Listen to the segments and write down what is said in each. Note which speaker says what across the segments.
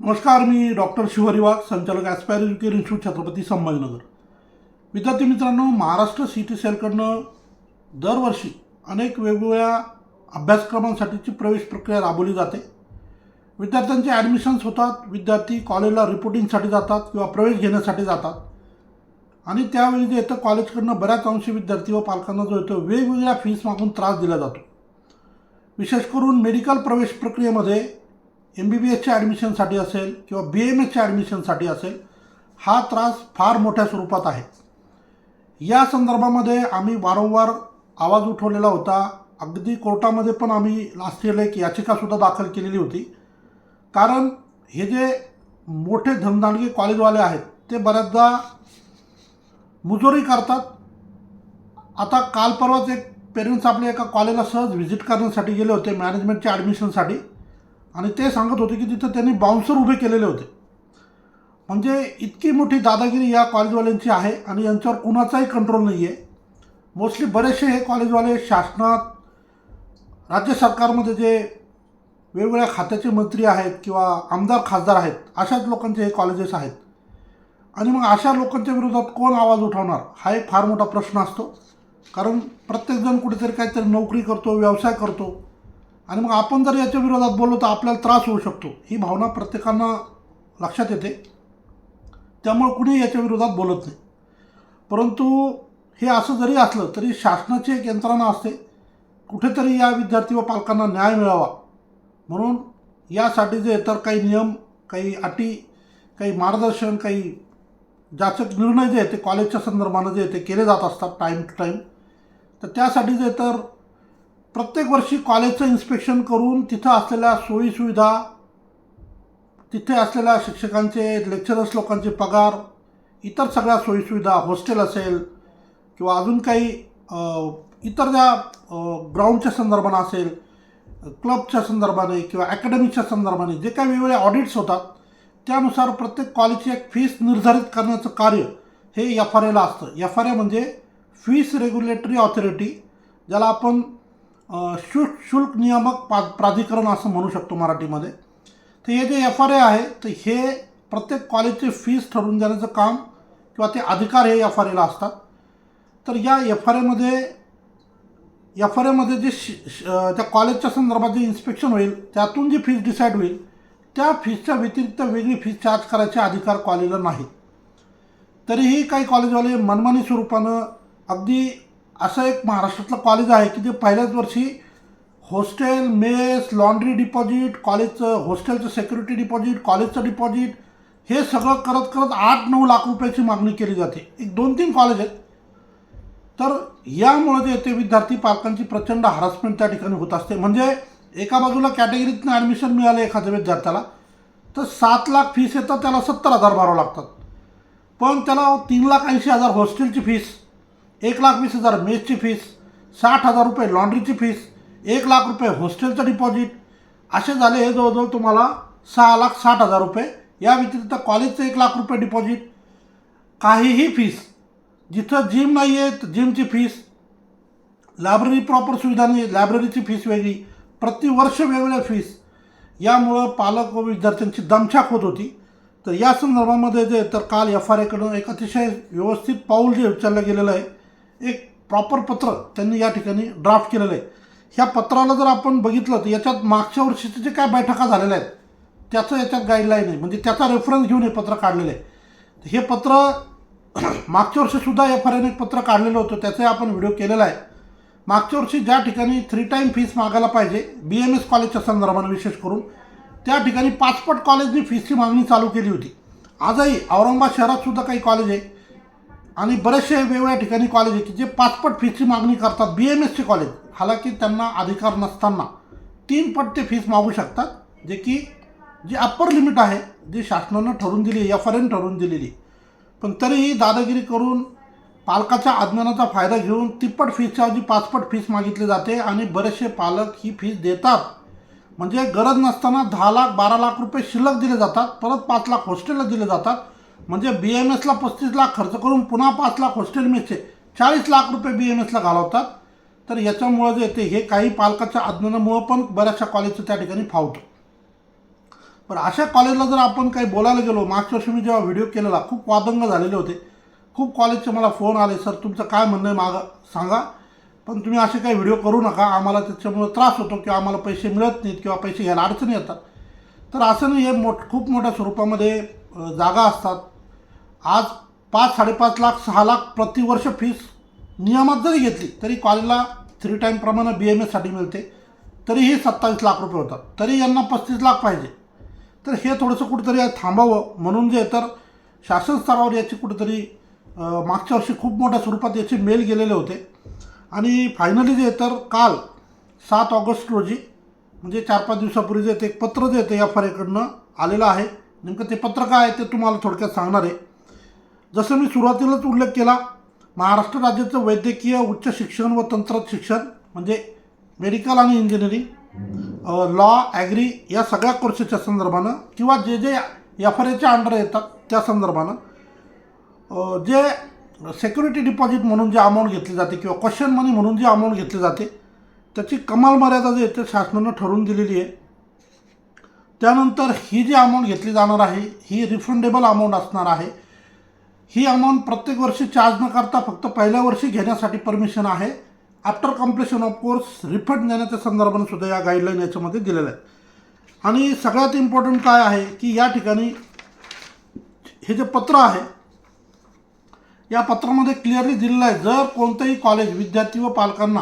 Speaker 1: नमस्कार मी डॉक्टर शिवहरी वाघ संचालक Aspire Educare Institute Chhatrapati Sambhajinagar. विद्यार्थी मित्रांनो महाराष्ट्र सी टी सेलकडनं दरवर्षी अनेक वेगवेगळ्या अभ्यासक्रमांसाठीची प्रवेश प्रक्रिया राबवली जाते. विद्यार्थ्यांचे ॲडमिशन्स होतात विद्यार्थी कॉलेजला रिपोर्टिंगसाठी जातात किंवा प्रवेश घेण्यासाठी जातात. आणि त्यावेळी जे येतं कॉलेजकडनं बऱ्याच अंशी विद्यार्थी व पालकांना जो येतो वेगवेगळ्या फीस मागून त्रास दिला जातो. विशेष करून मेडिकल प्रवेश प्रक्रियेमध्ये एम बी बी एसच्या ॲडमिशनसाठी असेल किंवा बी एम एसच्या ॲडमिशनसाठी असेल हा त्रास फार मोठ्या स्वरूपात आहे. या संदर्भामध्ये आम्ही वारंवार आवाज उठवलेला होता. अगदी कोर्टामध्ये पण आम्ही लास्ट इयरला एक याचिकासुद्धा दाखल केलेली होती. कारण हे जे मोठे धनदांडगे कॉलेजवाले आहेत ते बऱ्याचदा मुजोरी करतात. आता काल परवाच एक पेरेंट्स आपल्या एका कॉलेजला सहज व्हिजिट करण्यासाठी गेले होते मॅनेजमेंटच्या ॲडमिशनसाठी आणि ते सांगत होते की तिथं त्यांनी बाउन्सर उभे केलेले होते. म्हणजे इतकी मोठी दादागिरी या कॉलेजवाल्यांची आहे आणि यांच्यावर कुणाचाही कंट्रोल नाही आहे मोस्टली बरेचसे हे कॉलेजवाले शासनात राज्य सरकारमध्ये जे वेगवेगळ्या खात्याचे मंत्री आहेत किंवा आमदार खासदार आहेत अशाच लोकांचे हे कॉलेजेस आहेत. आणि मग अशा लोकांच्या विरोधात कोण आवाज उठवणार? हा एक फार मोठा प्रश्न असतो. कारण प्रत्येकजण कुठेतरी काहीतरी नोकरी करतो व्यवसाय करतो. आणि मग आपण जर याच्या विरोधात बोललो तर आपल्याला त्रास होऊ शकतो. ही भावना प्रत्येकांना लक्षात येते. त्यामुळे कुणी याच्या विरोधात बोलत नाही. परंतु हे असं जरी असलं तरी शासनाची एक यंत्रणा असते. कुठेतरी या विद्यार्थी व पालकांना न्याय मिळावा. म्हणून यासाठी जे इतर काही नियम काही अटी काही मार्गदर्शन काही जाचक निर्णय जे आहेत ते कॉलेजच्या संदर्भानं जे येते ते केले जात असतात टाईम टू टाईम तर त्यासाठी जे तर प्रत्येक वर्षी कॉलेजचं इन्स्पेक्शन करून तिथं असलेल्या सोयीसुविधा तिथे असलेल्या शिक्षकांचे लेक्चरर्स लोकांचे पगार इतर सगळ्या सोयीसुविधा हॉस्टेल असेल किंवा अजून काही इतर ज्या ग्राउंडच्या संदर्भानं असेल क्लबच्या संदर्भाने किंवा अकॅडमीच्या संदर्भाने जे काही वेगवेगळे ऑडिट्स होतात त्यानुसार प्रत्येक कॉलेजची एक फीस निर्धारित करण्याचं कार्य हे एफ आर एला असतं. एफ आर ए म्हणजे फीस रेग्युलेटरी ऑथॉरिटी ज्याला आपण अ, शु शुल्क नियामक पा प्राधिकरण असं म्हणू शकतो मराठीमध्ये. तर हे जे एफ आर ए आहे तर हे प्रत्येक कॉलेजचे फीस ठरवून देण्याचं काम किंवा ते अधिकार हे एफ आर एला असतात. तर या एफ आर एमध्ये एफ आर एमध्ये जे शि श- त्या कॉलेजच्या संदर्भात जे इन्स्पेक्शन होईल त्यातून जी फीस डिसाईड होईल त्या फीसच्या व्यतिरिक्त वेगळी फीस चार्ज करायचे अधिकार कॉलेजला नाही तरीही काही कॉलेजवाले मनमानी स्वरूपानं अगदी असं एक महाराष्ट्रातलं कॉलेज आहे की जे पहिल्याच वर्षी हॉस्टेल मेस लॉन्ड्री डिपॉझिट कॉलेजचं हॉस्टेलचं सेक्युरिटी डिपॉझिट कॉलेजचं डिपॉझिट हे सगळं करत करत आठ नऊ लाख रुपयाची मागणी केली जाते. एक दोन तीन कॉलेज आहेत. तर यामुळे जे ते विद्यार्थी पालकांची प्रचंड हरासमेंट त्या ठिकाणी होत असते. म्हणजे एका बाजूला कॅटेगरीतनं ॲडमिशन मिळालं एखाद्या विद्यार्थ्याला तर सात लाख फीस येतात त्याला सत्तर हजार भरावं लागतात. पण त्याला तीन लाख ऐंशी हजार हॉस्टेलची फीस एक लाख वीस हजार मेसची फीस साठ हजार रुपये लॉन्ड्रीची फीस एक लाख रुपये हॉस्टेलचं डिपॉझिट असे झाले हे जवळजवळ तुम्हाला सहा लाख साठ हजार रुपये. या व्यतिरिक्त कॉलेजचं एक लाख रुपये डिपॉझिट काहीही फीस जिथं जिम नाही आहे तर जिमची फीस लायब्ररी प्रॉपर सुविधा नाही लायब्ररीची फीस वेगळी. प्रतिवर्ष वेगवेगळ्या फीस यामुळं पालक व विद्यार्थ्यांची दमछाक होत होती. तर या संदर्भामध्ये जे तर काल एफ आर एकडून एक अतिशय व्यवस्थित पाऊल जे उचललं गेलेलं आहे एक प्रॉपर पत्र त्यांनी या ठिकाणी ड्राफ्ट केलेलं आहे. ह्या पत्राला जर आपण बघितलं तर याच्यात मागच्या वर्षीचे जे काय बैठका झालेल्या आहेत त्याचं याच्यात गाईडलाईन आहे. म्हणजे त्याचा रेफरन्स घेऊन हे पत्र काढलेलं आहे. हे पत्र मागच्या वर्षीसुद्धा एफ आर एन एक पत्र काढलेलं होतं. त्याचाही आपण व्हिडिओ केलेला आहे. मागच्या वर्षी ज्या ठिकाणी थ्री टाईम फीस मागायला पाहिजे बी एम एस कॉलेजच्या संदर्भानं विशेष करून त्या ठिकाणी पाचपट कॉलेजनी फीसची मागणी चालू केली होती. आजही औरंगाबाद शहरात सुद्धा काही कॉलेज आहे. आणि बरेचसे वेगवेगळ्या ठिकाणी कॉलेज आहे की जे पाचपट फीसची मागणी करतात बी एम एसचे कॉलेज हालाकी त्यांना अधिकार नसताना तीन पट ते फीस मागू शकतात जे की जे अप्पर लिमिट आहे जी शासनानं ठरवून दिली एफ आर एन ठरवून दिलेली. पण तरीही दादागिरी करून पालकाच्या अज्ञानाचा फायदा घेऊन तिप्पट फीसच्या जी पाचपट फीस मागितली जाते आणि बरेचसे पालक ही फीस देतात. म्हणजे गरज नसताना दहा लाख बारा लाख रुपये शिल्लक दिले जातात परत पाच लाख हॉस्टेलला दिले जातात. म्हणजे बी एम एसला पस्तीस लाख खर्च करून पुन्हा पाच लाख हॉस्टेल मेसचे चाळीस लाख रुपये बी एम एसला घालवतात. तर याच्यामुळं जे येते हे काही पालकाच्या अज्ञानामुळं पण बऱ्याचशा कॉलेजचं त्या ठिकाणी फावतं. पण अशा कॉलेजला जर आपण काही बोलायला गेलो मागच्या वर्षी मी जेव्हा व्हिडिओ केलेला खूप वादंग झालेले होते. खूप कॉलेजचे मला फोन आले सर तुमचं काय म्हणणं आहे मागं? सांगा. पण तुम्ही असे काही व्हिडिओ करू नका. आम्हाला त्याच्यामुळं त्रास होतो किंवा आम्हाला पैसे मिळत नाहीत किंवा पैसे घ्यायला अडचणी येतात. तर असं नाही हे मोठ खूप मोठ्या स्वरूपामध्ये जागा असतात. आज पाच साडेपाच लाख सहा लाख प्रतिवर्ष फीस नियमात जरी घेतली तरी कॉलेजला थ्री टाईमप्रमाणे बी एम एससाठी मिळते. तरीही सत्तावीस लाख रुपये होतात. तरी यांना पस्तीस लाख पाहिजे. तर हे थोडंसं कुठेतरी थांबावं. म्हणून जे तर शासन स्तरावर याची कुठेतरी मागच्या वर्षी खूप मोठ्या स्वरूपात याचे मेल गेलेले होते. आणि फायनली जे तर काल सात ऑगस्ट रोजी म्हणजे चार पाच दिवसापूर्वी जे ते एक पत्र जे येते एफ आर एकडनं आलेलं आहे. नेमकं ते पत्र काय आहे ते तुम्हाला थोडक्यात सांगणार आहे. जसं मी सुरुवातीलाच उल्लेख केला महाराष्ट्र राज्याचं वैद्यकीय उच्च शिक्षण व तंत्र शिक्षण म्हणजे मेडिकल आणि इंजिनिअरिंग लॉ ॲग्री या सगळ्या कोर्सेसच्या संदर्भानं किंवा जे जे एफ आर एच्या अंडर येतात त्या संदर्भानं जे सेक्युरिटी डिपॉझिट म्हणून जे अमाऊंट घेतली जाते किंवा क्वेश्चन मनी म्हणून जे अमाऊंट घेतली जाते त्याची कमाल मर्यादा जी आहे ते शासनानं ठरवून दिलेली आहे. त्यानंतर ही जी अमाऊंट घेतली जाणार आहे ही रिफंडेबल अमाऊंट असणार आहे. ही अमाऊंट प्रत्येक वर्षी चार्ज न करता फक्त पहिल्या वर्षी घेण्यासाठी परमिशन आहे. After completion of course refund देण्याच्या संदर्भाने सुद्धा या गाईडलाईन याच्यामध्ये दिलेल्या आहेत. आणि सगळ्यात इम्पॉर्टंट काय आहे की या ठिकाणी हे जे पत्र आहे या पत्रामध्ये क्लिअरली दिलेलं आहे. जर कोणतंही कॉलेज विद्यार्थी व पालकांना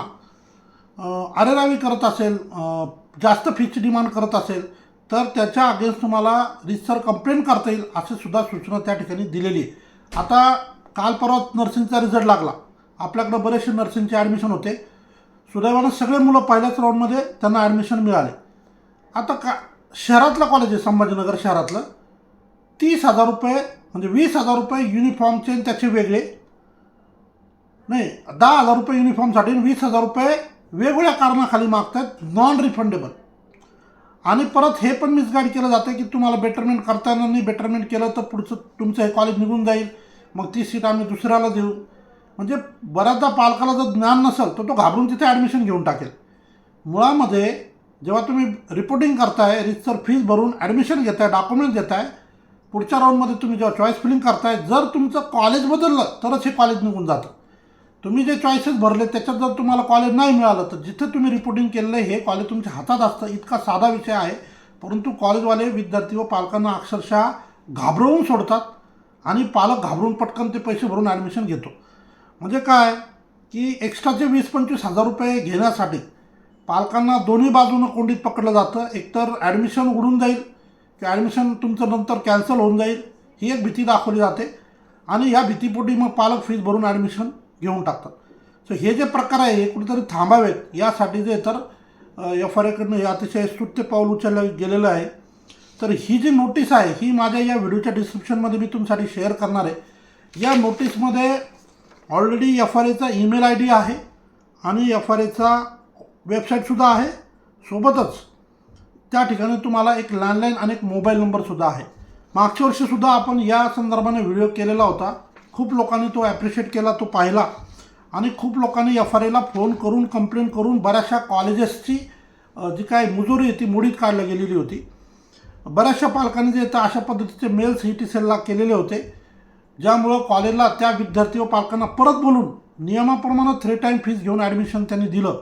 Speaker 1: अरेरावी करत असेल जास्त फीची डिमांड करत असेल तर त्याच्या अगेन्स्ट तुम्हाला रिसर कंप्लेंट करता येईल अशी सुद्धा सूचना त्या ठिकाणी दिलेली आहे. आता काल परवा नर्सिंगचा रिझल्ट लागला. आपल्याकडं बरेचसे नर्सिंगचे ॲडमिशन होते. सुदैवानं सगळे मुलं पहिल्याच राऊंडमध्ये त्यांना ॲडमिशन मिळाले. आता का शहरातलं कॉलेज आहे संभाजीनगर शहरातलं. तीस हजार रुपये म्हणजे वीस हजार रुपये युनिफॉर्मचे आणि त्याचे वेगळे. नाही दहा हजार रुपये युनिफॉर्मसाठी वीस हजार रुपये वेगवेगळ्या कारणाखाली मागतात नॉन रिफंडेबल आणि परत हे पण मिसगाईड केलं जातं की तुम्हाला बेटरमेंट करता नाही बेटरमेंट केलं तर पुढचं तुमचं हे कॉलेज निघून जाईल. मग ती सीट आम्ही दुसऱ्याला देऊ. म्हणजे बऱ्याचदा पालकाला जर ज्ञान नसेल तर तो घाबरून तिथे ॲडमिशन घेऊन टाकेल. मुळामध्ये जेव्हा तुम्ही रिपोर्टिंग करताय रितसर फीज भरून ॲडमिशन घेताय डॉक्युमेंट देताय पुढच्या राऊंडमध्ये तुम्ही जेव्हा चॉईस फिलिंग करताय जर तुमचं कॉलेज बदललं तरच हे कॉलेज निघून जातं. तुम्ही जे चॉईसेस भरले त्याच्यात जर तुम्हाला कॉलेज नाही मिळालं तर जिथे तुम्ही रिपोर्टिंग केलेलं आहे हे कॉलेज तुमच्या हातात असतं. इतका साधा विषय आहे. परंतु कॉलेजवाले विद्यार्थी व पालकांना अक्षरशः घाबरवून सोडतात. आणि पालक घाबरून पटकन ते पैसे भरून ॲडमिशन घेतो. म्हणजे काय? की एक्स्ट्राचे वीस पंचवीस हजार रुपये घेण्यासाठी पालकांना दोन्ही बाजूनं कोंडीत पकडलं जातं. एकतर ॲडमिशन उडून जाईल की ॲडमिशन तुमचं नंतर कॅन्सल होऊन जाईल ही एक भीती दाखवली जाते. आणि या भीतीपोटी मग पालक फीज भरून ॲडमिशन घेऊन टाकतात. सो हे जे प्रकार आहे हे कुठेतरी थांबावेत. यासाठी जे तर एफ आर एकडनं हे अतिशय स्तुत्य पाऊल उचललं गेलेलं आहे. तर ही जी नोटीस आहे ही माझ्या या व्हिडिओच्या डिस्क्रिप्शनमध्ये मी तुमच्यासाठी शेअर करणार आहे. या नोटीसमध्ये ऑलरेडी एफ आर एचा ईमेल आय डी आहे आणि एफ आर एचा वेबसाईटसुद्धा आहे. सोबतच त्या ठिकाणी तुम्हाला एक लँडलाईन आणि एक मोबाईल नंबरसुद्धा आहे. मागच्या वर्षीसुद्धा आपण या संदर्भाने व्हिडिओ केलेला होता. खूप लोकांनी तो ॲप्रिशिएट केला तो पाहिला. आणि खूप लोकांनी एफ आर एला फोन करून कंप्लेंट करून बऱ्याचशा कॉलेजेसची जी काय मुजुरी ती मोडीत काढली गेलेली होती. बऱ्याचशा पालकांनी जे तर अशा पद्धतीचे मेल्स ही टी सेलला केलेले होते ज्यामुळं कॉलेजला त्या विद्यार्थी व पालकांना परत बोलून नियमाप्रमाणे थ्री टाईम फीज घेऊन ॲडमिशन त्यांनी दिलं.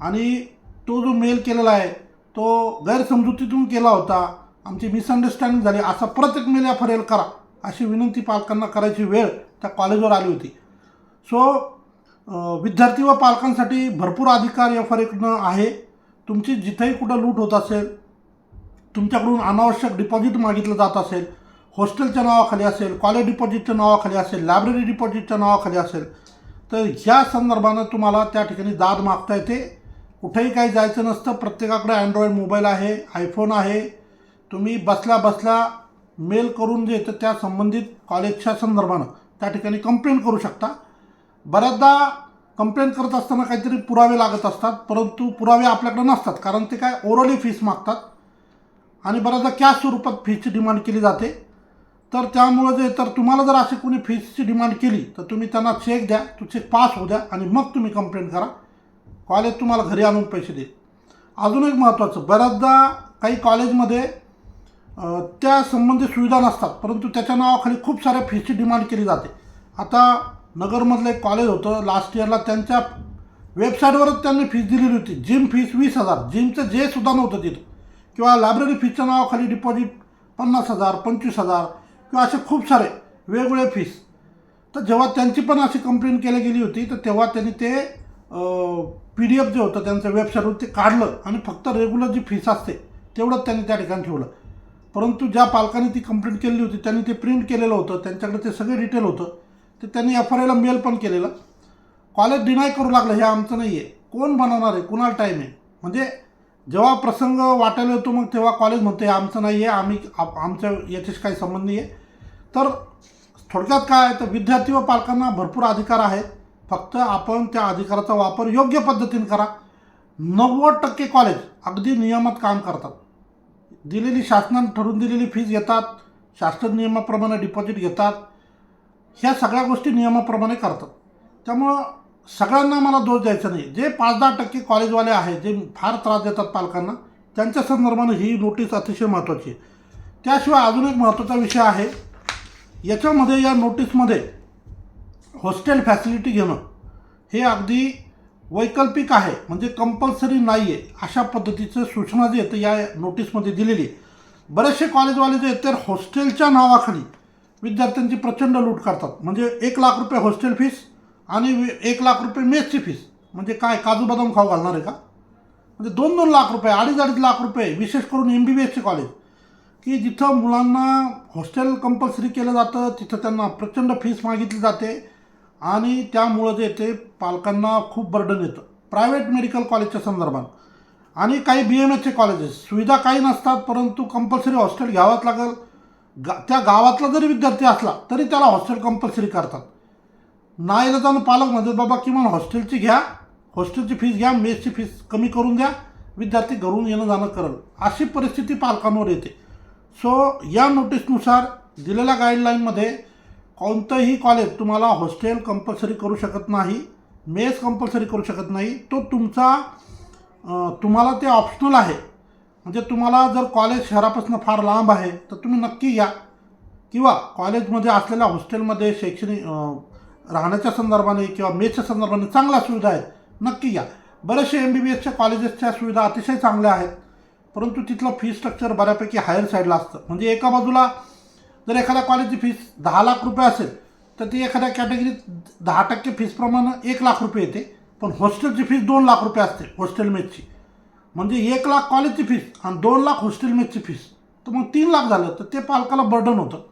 Speaker 1: आणि तो जो मेल केलेला आहे तो गैरसमजुतीतून केला होता. आमची मिसअंडरस्टँडिंग झाली. असा परत एक मेल या फरेल करा अशी विनंती पालकांना करायची वेळ त्या कॉलेजवर आली होती. सो विद्यार्थी व पालकांसाठी भरपूर अधिकार एफ आर आहे. तुमची जिथेही कुठं लूट होत असेल तुमच्याकडून अनावश्यक डिपॉझिट मागितलं जात असेल हॉस्टेलच्या नावाखाली असेल कॉलेज डिपॉझिटच्या नावाखाली असेल लायब्ररी डिपॉझिटच्या नावाखाली असेल तर ह्या संदर्भानं तुम्हाला त्या ठिकाणी दाद मागता येते. कुठेही काही जायचं नसतं प्रत्येकाकडे अँड्रॉईड मोबाईल आहे आयफोन आहे. तुम्ही बसल्या बसल्या मेल करून जे तर त्या संबंधित कॉलेजच्या संदर्भानं त्या ठिकाणी कंप्लेंट करू शकता. बऱ्याचदा कंप्लेंट करत असताना काहीतरी पुरावे लागत असतात परंतु पुरावे आपल्याकडे नसतात कारण ते काय ओरली फीस मागतात. आणि बऱ्याचदा कॅश स्वरूपात फीची डिमांड केली जाते. तर त्यामुळं जे तर तुम्हाला जर अशी कोणी फीसची डिमांड केली तर तुम्ही त्यांना चेक द्या तो चेक पास होऊ द्या आणि मग तुम्ही कंप्लेंट करा. कॉलेज तुम्हाला घरी आणून पैसे देईल. अजून एक महत्त्वाचं बऱ्याचदा काही कॉलेजमध्ये त्या संबंधित सुविधा नसतात परंतु त्याच्या नावाखाली खूप साऱ्या फीची डिमांड केली जाते. आता नगरमधलं एक कॉलेज होतं लास्ट इयरला त्यांच्या वेबसाईटवरच त्यांनी फीस दिलेली होती. जिम फीस वीस हजार. जिमचं जे सुद्धा नव्हतं तिथं. किंवा लायब्ररी फीचं नावाखाली डिपॉझिट पन्नास हजार पंचवीस हजार किंवा असे खूप सारे वेगवेगळे फीस तर जेव्हा त्यांची पण अशी कंप्लेंट केली गेली होती तर तेव्हा त्यांनी ते पी डी एफ जे होतं त्यांचं वेबसाईटवर ते काढलं आणि फक्त रेग्युलर जी फीस असते तेवढंच त्यांनी त्या ठिकाणी ठेवलं. परंतु ज्या पालकांनी ती कंप्लेंट केलेली होती त्यांनी ते प्रिंट केलेलं होतं त्यांच्याकडे ते सगळे डिटेल होतं ते त्यांनी एफ आर आयला मेल पण केलेलं. कॉलेज डिनाय करू लागलं हे आमचं नाही आहे कोण बनवणार आहे? कुणाला टाईम आहे? म्हणजे जेव्हा प्रसंग वाटायला येतो मग तेव्हा कॉलेज म्हणते आमचं नाही आहे आम्ही आप- आमच्या याच्याशी काही संबंध नाही आहे तर थोडक्यात काय आहे तर विद्यार्थी व पालकांना भरपूर अधिकार आहेत. फक्त आपण त्या अधिकाराचा वापर योग्य पद्धतीने करा. नव्वद टक्के कॉलेज अगदी नियमात काम करतात. दिलेली शासनाने ठरवून दिलेली फीज घेतात शासन नियमाप्रमाणे डिपॉझिट घेतात. ह्या सगळ्या गोष्टी नियमाप्रमाणे करतात. त्यामुळं सगळ्यांना मला दोष द्यायचा नाही. जे पाच दहा टक्के कॉलेजवाले आहेत जे फार त्रास देतात पालकांना त्यांच्या संदर्भाने ही नोटीस अतिशय महत्त्वाची आहे. त्याशिवाय अजून एक महत्त्वाचा विषय आहे. याच्यामध्ये या नोटीसमध्ये हॉस्टेल फॅसिलिटी घेणं हे अगदी वैकल्पिक आहे. म्हणजे कंपल्सरी नाही आहे अशा पद्धतीचं सूचना जी आहे या नोटीसमध्ये दिलेली आहे. बरेचसे कॉलेजवाले जे आहेत तर हॉस्टेलच्या नावाखाली विद्यार्थ्यांची प्रचंड लूट करतात. म्हणजे एक लाख रुपये हॉस्टेल फीस आणि एक लाख रुपये मेसची फीस म्हणजे काय काजू बदाम खाऊ घालणार आहे का? म्हणजे दोन दोन लाख रुपये अडीच अडीच लाख रुपये विशेष करून एम बी बी एसचे कॉलेज की जिथं मुलांना हॉस्टेल कंपल्सरी केलं जातं तिथं त्यांना प्रचंड फीस मागितली जाते. आणि त्यामुळं जे ते पालकांना खूप बर्डन येतं. प्रायव्हेट मेडिकल कॉलेजच्या संदर्भात. आणि काही बी एम एसचे कॉलेजेस सुविधा काही नसतात परंतु कंपल्सरी हॉस्टेल घ्यावंच लागेल. गा त्या गावातला जरी विद्यार्थी असला तरी त्याला हॉस्टेल कंपल्सरी करतात. नाही जाऊन पालक म्हणतात बाबा किमान हॉस्टेलची घ्या हॉस्टेलची फीस घ्या मेसची फीस कमी करून द्या विद्यार्थी घरून येणं जाणं करल. अशी परिस्थिती पालकांवर येते. सो या नोटीसनुसार दिलेल्या गाईडलाईनमध्ये कोणतंही कॉलेज तुम्हाला हॉस्टेल कंपल्सरी करू शकत नाही मेस कंपल्सरी करू शकत नाही. तो तुमचा तुम्हाला ते ऑप्शनल आहे. म्हणजे तुम्हाला जर कॉलेज शहरापासून फार लांब आहे तर तुम्ही नक्की या. किंवा कॉलेजमध्ये असलेल्या हॉस्टेलमध्ये शैक्षणिक राहण्याच्या संदर्भाने किंवा मेसच्या संदर्भाने चांगल्या सुविधा आहेत. नक्की या. बरेचसे एम बी बी एसच्या कॉलेजेसच्या सुविधा अतिशय चांगल्या आहेत. परंतु तिथलं फी स्ट्रक्चर बऱ्यापैकी हायर साईडला असतं. म्हणजे एका बाजूला जर एखाद्या कॉलेजची फीस दहा लाख रुपये असेल तर ती एखाद्या कॅटेगरीत दहा टक्के फीसप्रमाणे एक लाख रुपये येते. पण हॉस्टेलची फीस दोन लाख रुपये असते हॉस्टेल मेसची म्हणजे एक लाख कॉलेजची फीस आणि दोन लाख हॉस्टेल मेसची फीस तर मग तीन लाख झालं तर ते पालकाला बर्डन होतं.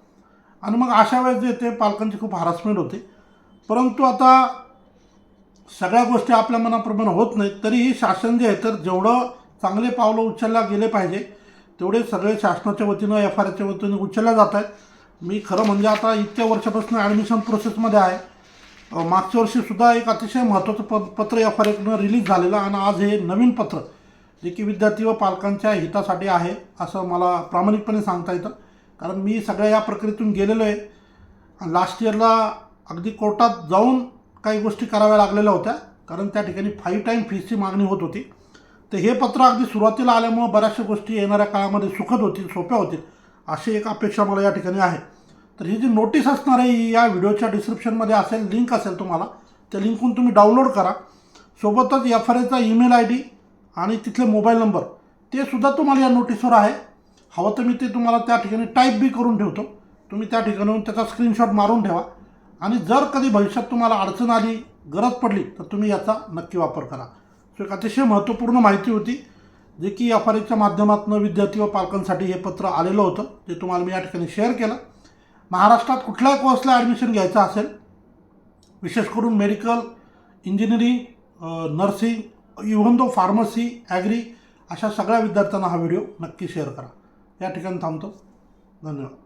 Speaker 1: आणि मग अशा वेळेस जे ते पालकांची खूप हरासमेंट होते. परंतु आता सगळ्या गोष्टी आपल्या मनाप्रमाणे होत नाहीत तरीही शासन जे आहे तर जेवढं चांगले पावलं उचलल्या गेले पाहिजे तेवढे सगळे शासनाच्या वतीनं एफ आर आयच्या वतीनं उचलल्या जात आहेत. मी खरं म्हणजे आता इतक्या वर्षापासून ॲडमिशन प्रोसेसमध्ये आहे. मागच्या वर्षीसुद्धा एक अतिशय महत्त्वाचं प पत्र एफ आर एकनं रिलीज झालेलं आणि आज हे नवीन पत्र जे की विद्यार्थी व पालकांच्या हितासाठी आहे असं मला प्रामाणिकपणे सांगता येतं. कारण मी सगळ्या या प्रक्रियेतून गेलेलो आहे. लास्ट इयरला अगदी कोर्टात जाऊन काही गोष्टी कराव्या लागलेल्या होत्या कारण त्या ठिकाणी फाईव्ह टाईम फीसची मागणी होत होती. तर हे पत्र अगदी सुरुवातीला आल्यामुळं बऱ्याचशा गोष्टी येणाऱ्या काळामध्ये सुखद होतील सोप्या होतील अशी एक अपेक्षा मला या ठिकाणी आहे. तर ही जी नोटीस असणार आहे ही या व्हिडिओच्या डिस्क्रिप्शनमध्ये असेल लिंक असेल तुम्हाला त्या लिंकहून तुम्ही डाउनलोड करा. सोबतच एफ आर एचा ईमेल आय डी आणि तिथले मोबाईल नंबर ते सुद्धा तुम्हाला या नोटीसवर आहे. हवं तर मी ते तुम्हाला त्या ठिकाणी टाईप बी करून ठेवतो. तुम्ही त्या ठिकाणाहून त्याचा स्क्रीनशॉट मारून ठेवा. आणि जर कधी भविष्यात तुम्हाला अडचण आली गरज पडली तर तुम्ही याचा नक्की वापर करा. सो एक अतिशय महत्त्वपूर्ण माहिती होती जे की एफ आर एच्या माध्यमातून विद्यार्थी व पालकांसाठी हे पत्र आलेलं होतं ते तुम्हाला मी या ठिकाणी शेअर केलं. महाराष्ट्रात कुठल्याही कोर्सला ॲडमिशन घ्यायचं असेल विशेष करून medical engineering nursing even though pharmacy agri अशा सगळ्या विद्यार्थ्यांना हा व्हिडिओ नक्की शेअर करा. या ठिकाणी थांबतो. धन्यवाद.